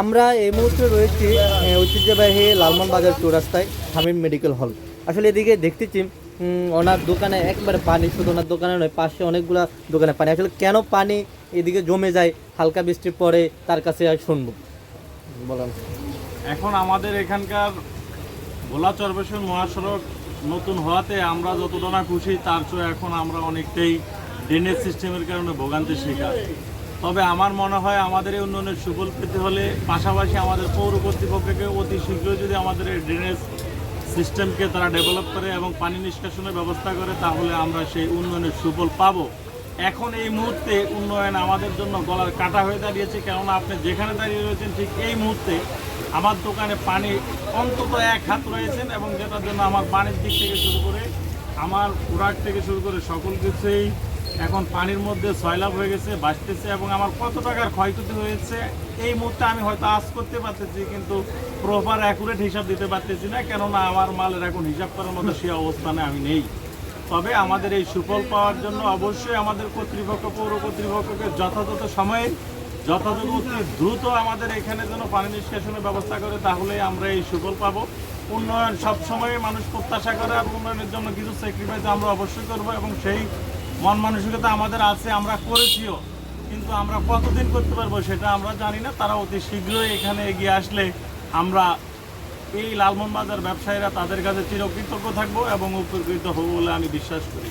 আমরা এই মুহূর্তে রয়েছি ঐতিহ্যবাহী লালমন বাজার চৌরাস্তায় হামিম মেডিকেল হল। আসলে এদিকে দেখতেছি ওনার দোকানে একবারে পানি, শুধু ওনার দোকানে নয়, পাশে অনেকগুলা দোকানে পানি। আসলে কেন পানি এদিকে জমে যায়, হালকা বৃষ্টি পরে তার কাছে আর শুনব। বলেন। এখন আমাদের এখানকার ভোলা চরবেশ্বর মহাসড়ক নতুন হওয়াতে আমরা যতটা খুশি, তার চেয়ে এখন আমরা অনেকটাই ড্রেনেজ সিস্টেমের কারণে ভোগান্তির শিকার। তবে আমার মনে হয় আমাদের এই উন্নয়নের সুফল পেতে হলে পাশাপাশি আমাদের পৌর কর্তৃপক্ষকে অতি শীঘ্রই যদি আমাদের এই ড্রেনেজ সিস্টেমকে তারা ডেভেলপ করে এবং পানি নিষ্কাশনের ব্যবস্থা করে, তাহলে আমরা সেই উন্নয়নের সুফল পাবো। এখন এই মুহূর্তে উন্নয়ন আমাদের জন্য গলার কাটা হয়ে দাঁড়িয়েছে, কেননা আপনি যেখানে দাঁড়িয়ে রয়েছেন ঠিক এই মুহূর্তে আমার দোকানে পানি অন্তত এক হাত রয়েছেন এবং যেটার জন্য আমার পানির দিক থেকে শুরু করে, আমার প্রোডাক্ট থেকে শুরু করে সকল কিছুই এখন পানির মধ্যে সয়লাভ হয়ে গেছে বাঁচতেছে এবং আমার কত টাকার ক্ষয়ক্ষতি হয়েছে, এই মুহূর্তে আমি হয়তো আজ করতে পারতেছি, কিন্তু প্রপার অ্যাকুরেট হিসাব দিতে পারতেছি না, কেননা আমার মালের এখন হিসাব করার মতো সে অবস্থানে আমি নেই। তবে আমাদের এই সুফল পাওয়ার জন্য অবশ্যই আমাদের কর্তৃপক্ষ, পৌর কর্তৃপক্ষকে যথাযথ সময়ে, যথাযথ দ্রুত আমাদের এখানে যেন পানি নিষ্কাশনের ব্যবস্থা করে তাহলে আমরা এই সুফল পাবো। উন্নয়ন সবসময় মানুষ প্রত্যাশা করে, আর উন্নয়নের জন্য কিছু স্যাক্রিফাইস আমরা অবশ্যই করব এবং সেই মন মানসিকতা আমাদের আছে, আমরা করেছিও, কিন্তু আমরা কতদিন করতে পারব সেটা আমরা জানি না। তারা অতি শীঘ্রই এখানে এগিয়ে আসলে আমরা এই লালমোহনবাজার ব্যবসায়ীরা তাদের কাছে চিরকৃতজ্ঞ থাকব এবং উপকৃত হব বলে আমি বিশ্বাস করি।